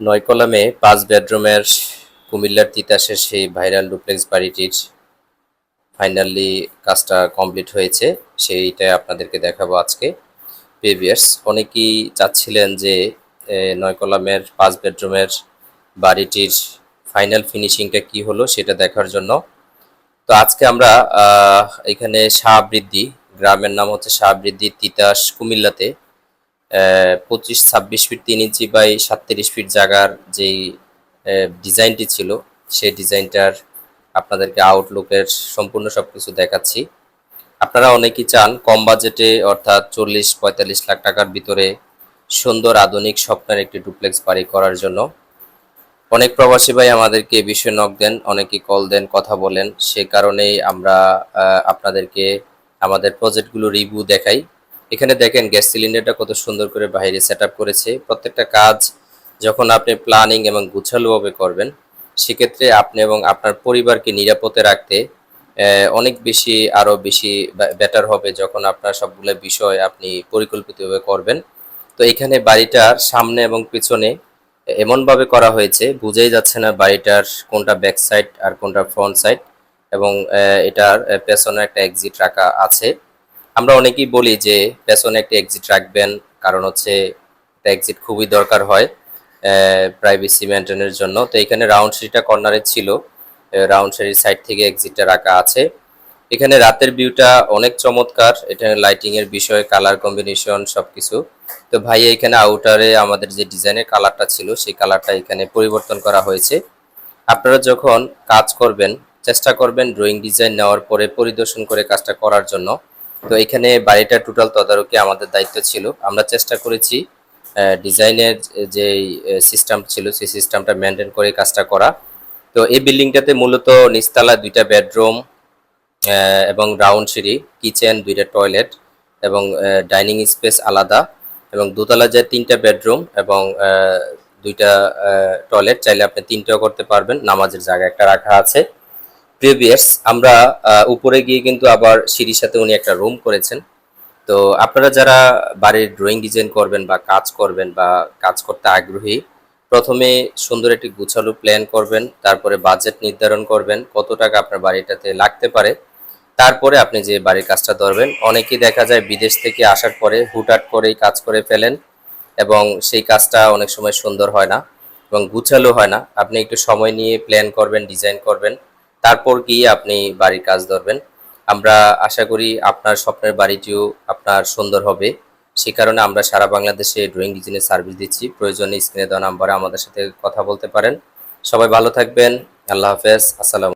নয় কলামে পাঁচ বেডরুমের কুমিল্লার তিতাসের সেই ভাইরাল ডুপ্লেক্স বাড়িটির ফাইনালি কাজটা কমপ্লিট হয়েছে। সেইটা আপনাদেরকে দেখাবো আজকে। প্রিভিয়াস অনেকেই চাচ্ছিলেন যে নয় কলামের পাঁচ বেডরুমের বাড়িটির ফাইনাল ফিনিশিংটা কি হলো সেটা দেখার জন্য। তো আজকে আমরা এখানে শাহবৃদ্ধি গ্রামের নাম হচ্ছে শাহবৃদ্ধি তিতাস কুমিল্লাতে। পঁচিশ, ছাব্বিশ ফিট, তিন ইঞ্চি বাই সাতত্রিশ ফিট জায়গার যেই ডিজাইনটি ছিল, সেই ডিজাইনটার আপনাদেরকে আউটলুকের সম্পূর্ণ সবকিছু দেখাচ্ছি। আপনারা অনেকেই চান কম বাজেটে, অর্থাৎ চল্লিশ, পঁয়তাল্লিশ লাখ টাকার ভিতরে সুন্দর, আধুনিক স্বপ্নের একটি ডুপ্লেক্স বাড়ি করার জন্য। অনেক প্রবাসী ভাই আমাদেরকে বিষয়ে নক দেন, অনেকেই কল দেন, কথা বলেন। সে কারণেই আমরা আপনাদেরকে আমাদের প্রজেক্টগুলো রিভিউ দেখাই। এখানে দেখেন গ্যাস সিলিন্ডারটা কত সুন্দর করে বাইরে সেট করেছে। প্রত্যেকটা কাজ যখন আপনি প্ল্যানিং এবং গুছালোভাবে করবেন, সেক্ষেত্রে আপনি এবং আপনার পরিবারকে নিরাপদে রাখতে অনেক বেশি আরও বেশি বেটার হবে যখন আপনার সবগুলো বিষয় আপনি পরিকল্পিতভাবে করবেন। তো এখানে বাড়িটার সামনে এবং পিছনে এমনভাবে করা হয়েছে, বুঝেই যাচ্ছে না বাড়িটার কোনটা ব্যাক সাইড আর কোনটা ফ্রন্ট সাইড এবং এটার পেছনে একটা এক্সিট রাখা আছে। আমরা অনেকেই বলি যে পেছনে একটা এক্সিট রাখবেন, কারণ হচ্ছে এক্সিট খুবই দরকার হয় প্রাইভেসি মেনটেনের জন্য। তো এখানে রাউন্ড সিটটা কর্নারে ছিল রাউন্ড সিটির সাইড থেকে এক্সিটটা রাখা আছে। এখানে রাতের ভিউটা অনেক চমৎকার, এটা লাইটিং এর বিষয় কালার কম্বিনেশন সবকিছু। তো ভাই, এখানে আউটারে আমাদের যে ডিজাইনের কালারটা ছিল, সেই কালারটা এখানে পরিবর্তন করা হয়েছে। আপনারা যখন কাজ করবেন, চেষ্টা করবেন ড্রয়িং ডিজাইন নেওয়ার পরে পরিদর্শন করে কাজটা করার জন্য। তো এখানে বাড়িটা টোটাল তদারকি আমাদের দায়িত্ব ছিল। আমরা চেষ্টা করেছি ডিজাইনের যে সিস্টেম ছিল, সেই সিস্টেমটা মেনটেন করে কাজটা করা। তো এই বিল্ডিংটাতে মূলত নিচতলা দুইটা বেডরুম এবং রাউন্ড সিঁড়ি কিচেন দুইটা টয়লেট এবং ডাইনিং স্পেস আলাদা এবং দোতলা যায় তিনটা বেডরুম এবং দুইটা টয়লেট চাইলে আপনি তিনটাও করতে পারবেন, নামাজের জায়গা একটা রাখা আছে। প্রিভিয়াস আমরা উপরে গিয়ে কিন্তু আবার সিঁড়ির সাথে উনি একটা রুম করেছেন। তো আপনারা যারা বাড়ির ড্রয়িং ডিজাইন করবেন বা কাজ করবেন বা কাজ করতে আগ্রহী, প্রথমে সুন্দর একটি গুছালো প্ল্যান করবেন, তারপরে বাজেট নির্ধারণ করবেন, কত টাকা আপনার বাড়িটাতে লাগতে পারে। তারপরে আপনি যে বাড়ির কাজটা ধরবেন, অনেকেই দেখা যায় বিদেশ থেকে আসার পরে হুটহাট করেই কাজ করে ফেলেন এবং সেই কাজটা অনেক সময় সুন্দর হয় না এবং গুছালো হয় না। আপনি একটু সময় নিয়ে প্ল্যান করবেন ডিজাইন করবেন। তারপর গিয়ে আপনি বাড়ির কাজ ধরবেন। আমরা আশা করি আপনার স্বপ্নের বাড়িটিও আপনার সুন্দর হবে। সে কারণে আমরা সারা বাংলাদেশে ড্রয়িং ডিজাইনের সার্ভিস দিচ্ছি। প্রয়োজনে স্ক্রিনে দেওয়া নাম্বারে আমাদের সাথে কথা বলতে পারেন। সবাই ভালো থাকবেন। আল্লাহ হাফেজ। আসসালাম